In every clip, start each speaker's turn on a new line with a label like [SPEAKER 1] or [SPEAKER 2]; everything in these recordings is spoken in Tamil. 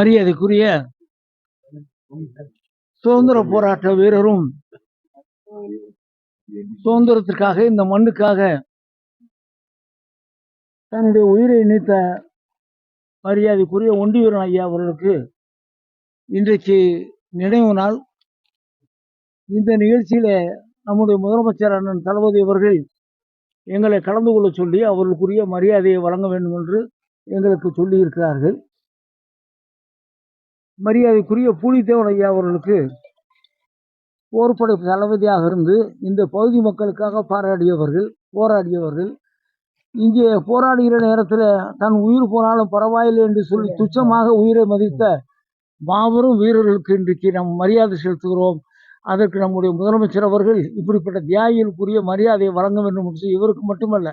[SPEAKER 1] மரியாதைக்குரிய சுதந்திர போராட்ட வீரரும் சுதந்திரத்திற்காக இந்த மண்ணுக்காக தன்னுடைய உயிரை நீத்த மரியாதைக்குரிய ஒண்டியூரன் ஐயா அவர்களுக்கு இன்றைக்கு நினைவு நாள் இந்த நிகழ்ச்சியில் நம்முடைய முதலமைச்சர் அண்ணன் தளபதி அவர்கள் எங்களை கலந்து கொள்ள சொல்லி அவர்களுக்குரிய மரியாதையை வழங்க வேண்டும் என்று எங்களுக்கு சொல்லியிருக்கிறார்கள் மரியாதைக்குரிய பூலித்தேவன் ஐயா அவர்களுக்கு போர்படை தளபதியாக இருந்து இந்த பகுதி மக்களுக்காக பாராடியவர்கள் போராடியவர்கள் இங்கே போராடுகிற நேரத்தில் தன் உயிர் போனாலும் பரவாயில்லை என்று சொல்லி துச்சமாக உயிரை மதித்த மாபெரும் வீரர்களுக்கு இன்றைக்கு நாம் மரியாதை செலுத்துகிறோம் அதற்கு நம்முடைய முதலமைச்சர் அவர்கள் இப்படிப்பட்ட தியாகிகளுக்குரிய மரியாதையை வழங்க வேண்டும் என்று இவருக்கு மட்டுமல்ல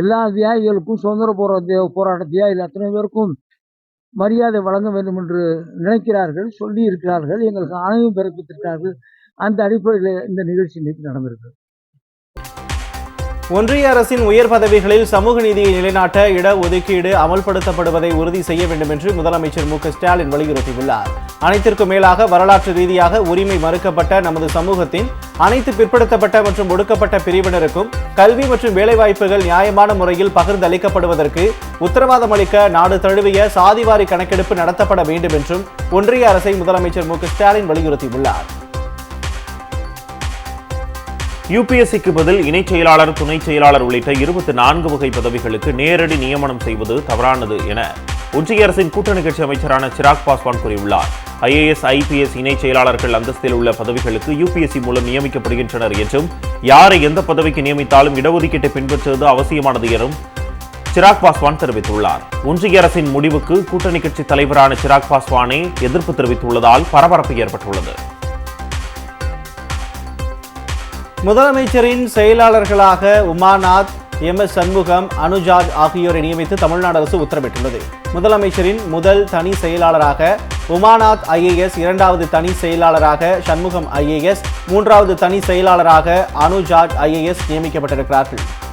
[SPEAKER 1] எல்லா தியாகிகளுக்கும் சுதந்திர போராட்ட போராட்ட தியாகிகள் அத்தனை பேருக்கும் மரியாதை வழங்க வேண்டும் என்று நினைக்கிறார்கள் சொல்லி இருக்கிறார்கள் எங்களுக்கு ஆணையம் பிறப்பித்திருக்கிறார்கள் அந்த அடிப்படையில் இந்த நிகழ்ச்சி இன்னைக்கு நடந்திருக்கு
[SPEAKER 2] ஒன்றிய அரசின் உயர் பதவிகளில் சமூக நீதியை நிலைநாட்ட இடஒதுக்கீடு அமல்படுத்தப்படுவதை உறுதி செய்ய வேண்டும் என்று முதலமைச்சர் மு ஸ்டாலின் வலியுறுத்தியுள்ளார் அனைத்திற்கும் மேலாக வரலாற்று ரீதியாக உரிமை மறுக்கப்பட்ட நமது சமூகத்தின் அனைத்து பிற்படுத்தப்பட்ட மற்றும் ஒடுக்கப்பட்ட பிரிவினருக்கும் கல்வி மற்றும் வேலைவாய்ப்புகள் நியாயமான முறையில் பகிர்ந்து அளிக்கப்படுவதற்கு உத்தரவாதம் அளிக்க நாடு தழுவிய சாதிவாரி கணக்கெடுப்பு நடத்தப்பட வேண்டும் என்றும் ஒன்றிய அரசை முதலமைச்சர் மு ஸ்டாலின் வலியுறுத்தியுள்ளார் யுபிஎஸ்சிக்கு பதில் இணைச் செயலாளர் துணை செயலாளர் உள்ளிட்ட இருபத்தி நான்கு வகை பதவிகளுக்கு நேரடி நியமனம் செய்வது தவறானது என ஒன்றிய அரசின் கூட்டணி கட்சி அமைச்சரான சிராக் பாஸ்வான் கூறியுள்ளார் ஐஏஎஸ் ஐபிஎஸ் இணைச் செயலாளர்கள் அந்தஸ்தில் உள்ள பதவிகளுக்கு யுபிஎஸ்சி மூலம் நியமிக்கப்படுகின்றனர் என்றும் யாரை எந்த பதவிக்கு நியமித்தாலும் இடஒதுக்கீட்டை பின்பற்றுவது அவசியமானது எனவும் சிராக் பாஸ்வான் தெரிவித்துள்ளார் ஒன்றிய அரசின் முடிவுக்கு கூட்டணி கட்சி தலைவரான சிராக் பாஸ்வானே எதிர்ப்பு தெரிவித்துள்ளதால் பரபரப்பு ஏற்பட்டுள்ளது முதலமைச்சரின் செயலாளர்களாக உமாநாத் எம் எஸ் சண்முகம் அனுஜாஜ் ஆகியோரை நியமித்து தமிழ்நாடு அரசு உத்தரவிட்டுள்ளது முதலமைச்சரின் முதல் தனி செயலாளராக உமாநாத் ஐஏஎஸ் இரண்டாவது தனி செயலாளராக சண்முகம் ஐஏஎஸ் மூன்றாவது தனி செயலாளராக அனுஜாஜ் ஐஏஎஸ் நியமிக்கப்பட்டிருக்கிறார்கள்